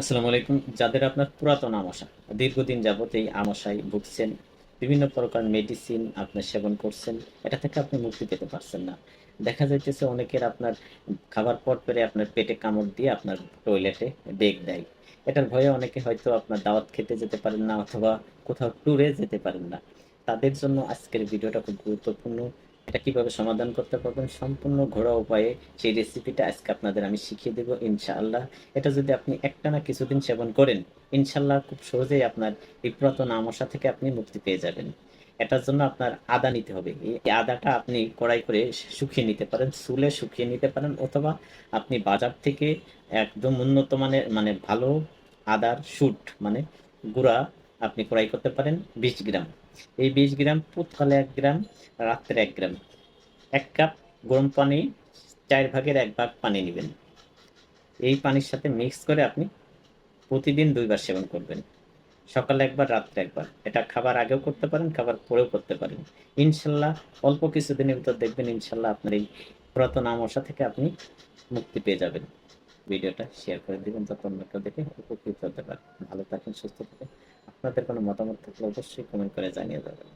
আসসালামু আলাইকুম। যাদের আপনার পুরাতন আমাশা দীর্ঘদিন যাবত এই আমাশায় ভুগছেন, বিভিন্ন প্রকার মেডিসিন আপনার সেবন করছেন, এটা থেকে আপনি মুক্তি পেতে পারছেন না। দেখা যাইতেছে অনেকের আপনার খাবার পর পরে আপনার পেটে কামড় দিয়ে আপনার টয়লেটে বেগ দেয়। এটার ভয়ে অনেকে হয়তো আপনার দাওয়াত খেতে যেতে পারেন না অথবা কোথাও ট্যুরে যেতে পারেন না। তাদের জন্য আজকের ভিডিওটা খুব গুরুত্বপূর্ণ। এটা কীভাবে সমাধান করতে পারবেন? সম্পূর্ণ ঘোরা উপায়ে সেই রেসিপিটা আজকে আপনাদের আমি শিখিয়ে দেবো, ইনশাআল্লাহ। এটা যদি আপনি একটানা কিছুদিন সেবন করেন ইনশাল্লাহ খুব সহজেই আপনার এই পুরাতন আমসা থেকে আপনি মুক্তি পেয়ে যাবেন। এটার জন্য আপনার আদা নিতে হবে। এই আদাটা আপনি কড়াই করে শুকিয়ে নিতে পারেন চুলে শুকিয়ে নিতে পারেন, অথবা আপনি বাজার থেকে একদম উন্নত মানের মানে ভালো আদার, শুট মানে গুঁড়া আপনি ক্রয় করতে পারেন বিশ গ্রাম। এই বিশ গ্রাম পুতকালে এক গ্রাম, রাত্রে এক গ্রাম। এক কাপ গরম পানি, চার ভাগের এক ভাগ পানি নেবেন। এই পানির সাথে মিক্স করে আপনি প্রতিদিন দুইবার সেবন করবেন। সকালে একবার, রাত্রে একবার। এটা খাবার আগেও করতে পারেন, খাবার পরেও করতে পারেন। ইনশাল্লাহ অল্প কিছুদিনের ভিতর দেখবেন ইনশাল্লাহ আপনার এই পুরাতন আমসা থেকে আপনি মুক্তি পেয়ে যাবেন। ভিডিওটা শেয়ার করে দেবেন, যাতে অন্য কেউ দেখে উপকৃত হতে পারে। ভালো থাকেন, সুস্থ থাকেন। আপনাদের কোনো মতামত থাকলে অবশ্যই কমেন্ট করে জানিয়ে যাবেন